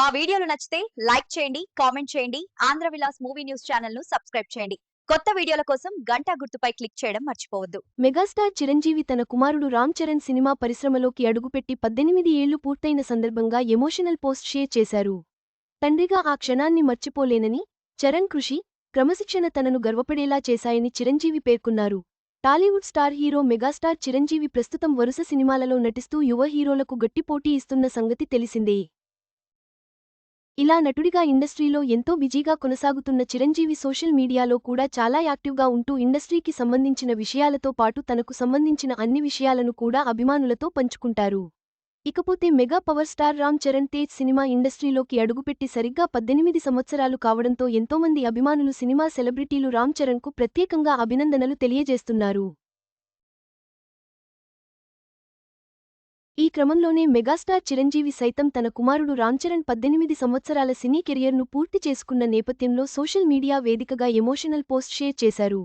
మా వీడియోలు నచ్చితే లైక్ చేయండి కామెంట్ చేయండి ఆంధ్ర విలాస్ మూవీ న్యూస్ ఛానల్ను సబ్స్క్రైబ్ చేయండి. కొత్త వీడియోల కోసం గంట గుర్తుపై క్లిక్ చేయడం మర్చిపోవద్దు. మెగాస్టార్ చిరంజీవి తన కుమారుడు రామ్ చరణ్ సినిమా పరిశ్రమలోకి అడుగుపెట్టి పద్దెనిమిది ఏళ్ళు పూర్తయిన సందర్భంగా ఎమోషనల్ పోస్ట్ షేర్ చేశారు. తండ్రిగా ఆ క్షణాన్ని మర్చిపోలేనని చరణ్ కృషి క్రమశిక్షణ తనను గర్వపడేలా చేశాయని చిరంజీవి పేర్కొన్నారు. Tollywood star hero megastar Chiranjeevi ప్రస్తుతం వరుస సినిమాలలో నటిస్తూ యువ హీరోలకు గట్టి పోటీ ఇస్తున్న సంగతి తెలిసిందే. ఇలా నటుడిగా ఇండస్ట్రీలో ఎంతో బిజీగా కొనసాగుతున్న చిరంజీవి సోషల్ మీడియాలో కూడా చాలా యాక్టివ్గా ఉంటూ ఇండస్ట్రీకి సంబంధించిన విషయాలతో పాటు తనకు సంబంధించిన అన్ని విషయాలను కూడా అభిమానులతో పంచుకుంటారు. ఇకపోతే mega power star Ram Charan Tej cinema ఇండస్ట్రీలోకి అడుగుపెట్టి సరిగ్గా పద్దెనిమిది సంవత్సరాలు కావడంతో ఎంతోమంది అభిమానులు సినిమా సెలబ్రిటీలు రామ్ చరణ్కు ప్రత్యేకంగా అభినందనలు తెలియజేస్తున్నారు. ఈ క్రమంలోనే మెగాస్టార్ చిరంజీవి సైతం తన కుమారుడు రాంచరణ్ పద్దెనిమిది సంవత్సరాల సినీ కెరియర్ను పూర్తి చేసుకున్న నేపథ్యంలో సోషల్ మీడియా వేదికగా ఎమోషనల్ పోస్ట్ షేర్ చేశారు.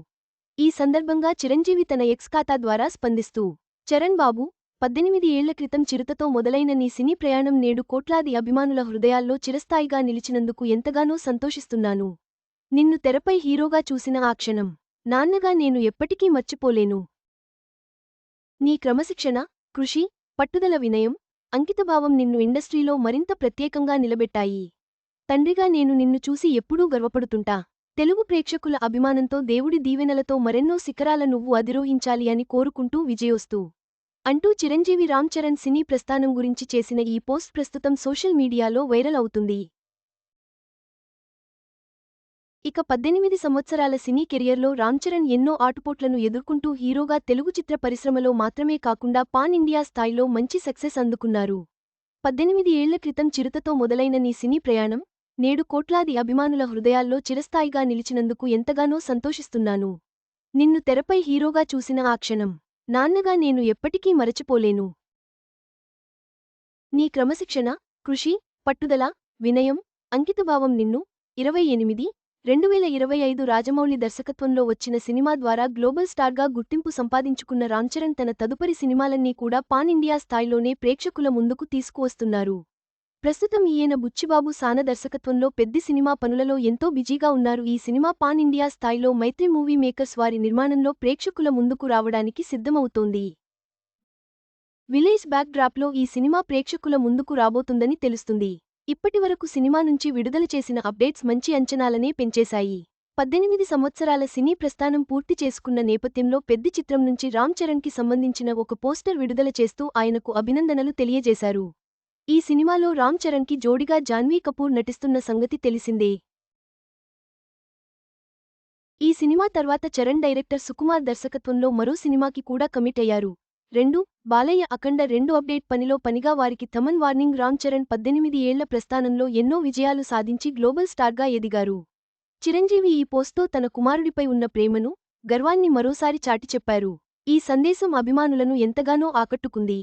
ఈ సందర్భంగా చిరంజీవి తన ఎక్స్ ఖాతా ద్వారా స్పందిస్తూ చరణ్ బాబు పద్దెనిమిది ఏళ్ళ క్రితం చిరుతతో మొదలైన నీ సినీ ప్రయాణం నేడు కోట్లాది అభిమానుల హృదయాల్లో చిరస్థాయిగా నిలిచినందుకు ఎంతగానో సంతోషిస్తున్నాను. నిన్ను తెరపై హీరోగా చూసిన ఆ క్షణం నాన్నగా నేను ఎప్పటికీ మర్చిపోలేను. నీ క్రమశిక్షణ కృషి పట్టుదల వినయం అంకితభావం నిన్ను ఇండస్ట్రీలో మరింత ప్రత్యేకంగా నిలబెట్టాయి. తండ్రిగా నేను నిన్ను చూసి ఎప్పుడూ గర్వపడుతుంటా. తెలుగు ప్రేక్షకుల అభిమానంతో దేవుడి దీవెనలతో మరెన్నో శిఖరాల నువ్వు అధిరోహించాలి అని కోరుకుంటూ విజయోస్తూ. అంటూ చిరంజీవి రామ్ చరణ్ సినీ ప్రస్థానం గురించి చేసిన ఈ పోస్ట్ ప్రస్తుతం సోషల్ మీడియాలో వైరల్ అవుతుంది. ఇక పద్దెనిమిది సంవత్సరాల సినీ కెరియర్లో రామ్ చరణ్ ఎన్నో ఆటుపోట్లను ఎదుర్కొంటూ హీరోగా తెలుగు చిత్ర పరిశ్రమలో మాత్రమే కాకుండా పాన్ ఇండియా స్థాయిలో మంచి సక్సెస్ అందుకున్నారు. పద్దెనిమిది ఏళ్ళ క్రితం చిరుతతో మొదలైన నీ సినీ ప్రయాణం నేడు కోట్లాది అభిమానుల హృదయాల్లో చిరస్థాయిగా నిలిచినందుకు ఎంతగానో సంతోషిస్తున్నాను. నిన్ను తెరపై హీరోగా చూసిన ఆ క్షణం నాన్నగా నేను ఎప్పటికీ మరచిపోలేను. నీ క్రమశిక్షణ కృషి పట్టుదల వినయం అంకితభావం నిన్ను ఇరవై ఎనిమిది రెండు వేల ఇరవై ఐదు రాజమౌళి దర్శకత్వంలో వచ్చిన సినిమా ద్వారా గ్లోబల్ స్టార్గా గుర్తింపు సంపాదించుకున్న రాంచరణ్ తన తదుపరి సినిమాలన్నీ కూడా పాన్ ఇండియా స్థాయిలోనే ప్రేక్షకుల ముందుకు తీసుకువస్తున్నారు. ప్రస్తుతం ఈయన బుచ్చిబాబు సాన దర్శకత్వంలో పెద్ది సినిమా పనులలో ఎంతో బిజీగా ఉన్నారు. ఈ సినిమా పాన్ ఇండియా స్థాయిలో మైత్రి మూవీ మేకర్స్ వారి నిర్మాణంలో ప్రేక్షకుల ముందుకు రావడానికి సిద్ధమవుతోంది. విలేజ్ బ్యాక్ డ్రాప్లో ఈ సినిమా ప్రేక్షకుల ముందుకు రాబోతుందని తెలుస్తుంది. ఇప్పటివరకు సినిమా నుంచి విడుదల చేసిన అప్డేట్స్ మంచి అంచనాలనే పెంచేశాయి. పద్దెనిమిది సంవత్సరాల సినీ ప్రస్థానం పూర్తి చేసుకున్న నేపథ్యంలో పెద్ద చిత్రం నుంచి రామ్ చరణ్కి సంబంధించిన ఒక పోస్టర్ విడుదల చేస్తూ ఆయనకు అభినందనలు తెలియజేశారు. ఈ సినిమాలో రామ్ చరణ్కి జోడిగా జాన్వీ కపూర్ నటిస్తున్న సంగతి తెలిసిందే. ఈ సినిమా తర్వాత చరణ్ డైరెక్టర్ సుకుమార్ దర్శకత్వంలో మరో సినిమాకి కూడా కమిట్ అయ్యారు. రెండు బాలయ్య అఖండ రెండు అప్డేట్ పనిలో పనిగా వారికి థమన్ వార్నింగ్ రామ్ చరణ్ పద్దెనిమిది ఏళ్ళ ప్రస్థానంలో ఎన్నో విజయాలు సాధించి గ్లోబల్ స్టార్గా ఎదిగారు. చిరంజీవి ఈ పోస్ట్తో తన కుమారుడిపై ఉన్న ప్రేమను గర్వాన్ని మరోసారి చాటి చెప్పారు ఈ సందేశం అభిమానులను ఎంతగానో ఆకట్టుకుంది.